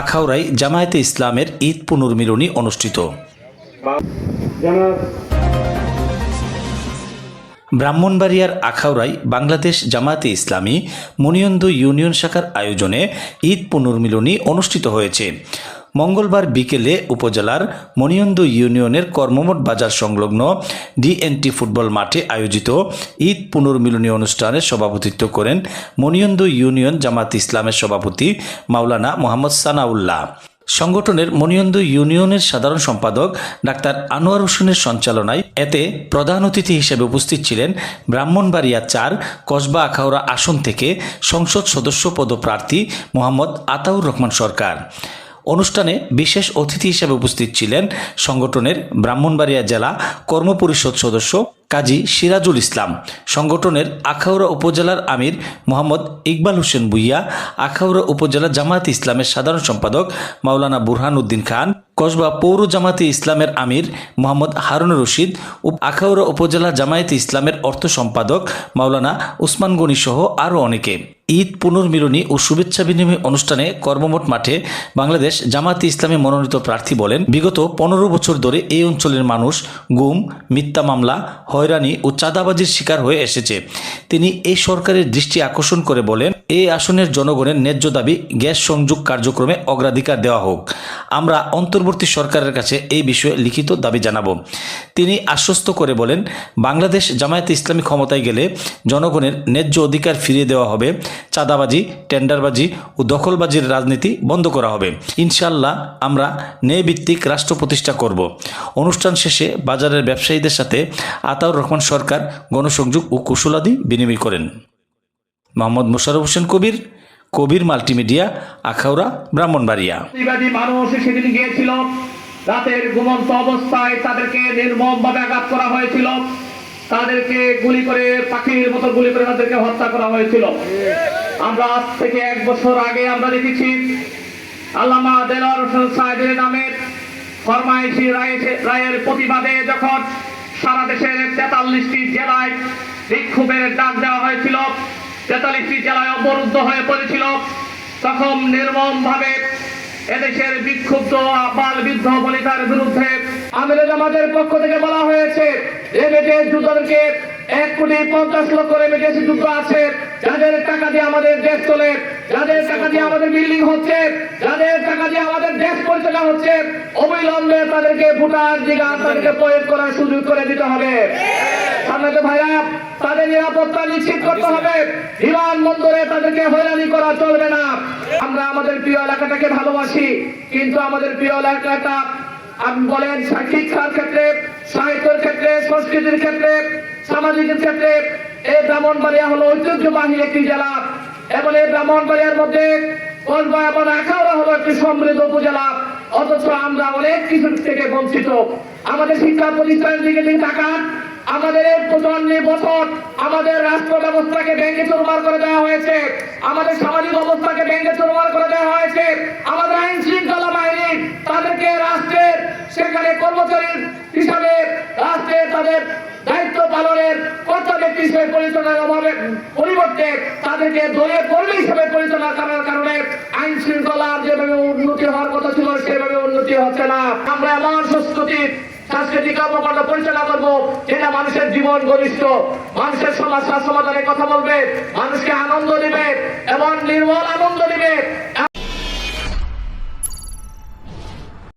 আখাউড়ায় জামায়াতে ইসলামের ঈদ পুনর্মিলনী অনুষ্ঠিত। ব্রাহ্মণবাড়িয়ার আখাউড়ায় বাংলাদেশ জামায়াতে ইসলামী মনিয়ন্দ ইউনিয়ন শাখার আয়োজনে ঈদ পুনর্মিলনী অনুষ্ঠিত হয়েছে। মঙ্গলবার বিকেলে উপজেলার মনিয়ন্দ ইউনিয়নের কর্মমঠ বাজার সংলগ্ন ডিএনটি ফুটবল মাঠে আয়োজিত ঈদ পুনর্মিলনী অনুষ্ঠানে সভাপতিত্ব করেন মনিয়ন্দ ইউনিয়ন জামাত ইসলামের সভাপতি মাওলানা মোহাম্মদ সানাউল্লাহ। সংগঠনের মনিয়ন্দ ইউনিয়নের সাধারণ সম্পাদক ডাক্তার আনোয়ার হোসেনের সঞ্চালনায় এতে প্রধান অতিথি হিসেবে উপস্থিত ছিলেন ব্রাহ্মণবাড়িয়া চার, কসবা আখাউড়া আসন থেকে সংসদ সদস্য পদপ্রার্থী মোহাম্মদ আতাউর রহমান সরকার। অনুষ্ঠানে বিশেষ অতিথি হিসেবে উপস্থিত ছিলেন সংগঠনের ব্রাহ্মণবাড়িয়া জেলা কর্মপরিষদ সদস্য কাজী সিরাজুল ইসলাম, সংগঠনের আখাউড়া উপজেলার আমির মোহাম্মদ ইকবাল হোসেন বুইয়া আখাউড়া উপজেলা জামায়াত ইসলামের সাধারণ সম্পাদক মাওলানা বুরহান উদ্দিন খান, কসবা পৌর জামাতে ইসলামের আমির মোহাম্মদ হারুন রশিদ আখাউড়া উপজেলা জামায়াতে ইসলামের অর্থ সম্পাদক মাওলানা উসমান গনি সহ আরও অনেকে। ঈদ পুনর্মিলনী ও শুভেচ্ছা বিনিময় অনুষ্ঠানে কর্মমঠ মাঠে বাংলাদেশ জামাতে ইসলামী মনোনীত প্রার্থী বলেন, বিগত পনেরো বছর ধরে এই অঞ্চলের মানুষ গুম, মিথ্যা মামলা, হয়রানি ও চাঁদাবাজির শিকার হয়ে এসেছে। তিনি এই সরকারের দৃষ্টি আকর্ষণ করে বলেন এই আসনের জনগণের ন্যায্য দাবি গ্যাস সংযোগ কার্যক্রমে অগ্রাধিকার দেওয়া হোক। আমরা অন্তর্বর্তী সরকারের কাছে এই বিষয়ে লিখিত দাবি জানাব। তিনি আশ্বস্ত করে বলেন, বাংলাদেশ জামায়াতে ইসলামী ক্ষমতায় গেলে জনগণের ন্যায্য অধিকার ফিরিয়ে দেওয়া হবে। চাঁদাবাজি, টেন্ডারবাজি ও দখলবাজির রাজনীতি বন্ধ করা হবে। ইনশাল্লাহ আমরা ন্যায়ভিত্তিক রাষ্ট্র প্রতিষ্ঠা করব। অনুষ্ঠান শেষে বাজারের ব্যবসায়ীদের সাথে আতাউর রহমান সরকার গণসংযোগ ও কুশলাদি বিনিময় করেন। মোহাম্মদ মোশারফ হোসেন কবির কবির মাল্টিমিডিয়া, আখাউড়া, ব্রাহ্মণবাড়িয়া। রাতের ঘুমন্ত অবস্থায় তাদেরকে নির্মম ভাবে আঘাত করা হয়েছিল। তাদেরকে গুলি করে, পাখির মতো গুলি করে তাদেরকে হত্যা করা হয়েছিল। আমরা আজ থেকে এক বছর আগে আমরা দেখেছি, আল্লামা দেলার হোসেন সাহেবের নামে ফরমাইশি রায়ের প্রতিবাদে যখন সারা দেশের তেতাল্লিশটি জেলায় বিক্ষোভের ডাক দেওয়া হয়েছিল, তেতাল্লিশটি জেলায় অবরুদ্ধ হয়ে পড়েছিল, তখন নির্মম ভাবে এদেশের বিক্ষুব্ধ আবাল বৃদ্ধ বনিতার বিরুদ্ধে আমির জামাতের পক্ষ থেকে বলা হয়েছে রেমিটেন্স যুদ্ধকে এক কোটি পঞ্চাশ লক্ষ রেমিটেন্স যুদ্ধ আছে। যাদের টাকা দিয়ে আমাদের দেশ চলে, যাদের টাকা দিয়ে আমাদের বিল্ডিং হচ্ছে, যাদের টাকা দিয়ে আমাদের দেশ পরিচালনা হচ্ছে, অবিলম্বে তাদেরকে ভোটার দিঘা তাদেরকে প্রয়োগ করার সুযোগ করে দিতে হবে। সামনে ভাইরা তাদের নিরাপত্তা নিশ্চিত করতে হবে। বিমানবন্দরে তাদেরকে হয়রানি করা চলবে না। আমরা আমাদের প্রিয় এলাকাটাকে ভালোবাসি, কিন্তু আমাদের প্রিয় এলাকাটা আপনি বলেন শিক্ষার ক্ষেত্রে, সাহিত্যের ক্ষেত্রে, সংস্কৃতির ক্ষেত্রে, সামাজিকের ক্ষেত্রে, এই ব্রাহ্মণবাড়িয়া হলো ঐতিহ্যবাহী একটি জেলা এবং এই ব্রাহ্মণবাড়িয়ার মধ্যে কসবা এবং আখাউড়া একটি সমৃদ্ধ উপজেলা। অথচ আমরা অনেক কিছু থেকে বঞ্চিত। আমাদের শিক্ষা প্রতিষ্ঠানের দিকে দিন তাকান, আমাদের এই প্রজন্মের বছর আমাদের রাষ্ট্র ব্যবস্থাকে ভেঙে চুরমার করে দেওয়া হয়েছে। আমাদের সামাজিক অবস্থাকে ভেঙে চুরমার করে দেওয়া হয়েছে। আমাদের আইন শৃঙ্খলা বাহিনী সেখানে কর্মচারী হিসাবে রাষ্ট্রের তাদের দায়িত্ব পালনের কর্তা ব্যক্তি হিসেবে পরিচালনার অভাবে, পরিবর্তে তাদেরকে দলীয় কর্মী হিসেবে পরিচালনা করার কারণে আইন শৃঙ্খলার যেভাবে উন্নতি হওয়ার কথা ছিল, সেভাবে উন্নতি হচ্ছে না। আমরা এমন সংস্কৃতি, সাংস্কৃতিক কর্মকাণ্ড পরিচালনা করব, যেটা মানুষের জীবন ঘনিষ্ঠ, মানুষের সমস্যা সমাধানের কথা বলবে, মানুষকে আনন্দ দিবে, এবং নির্মল আনন্দ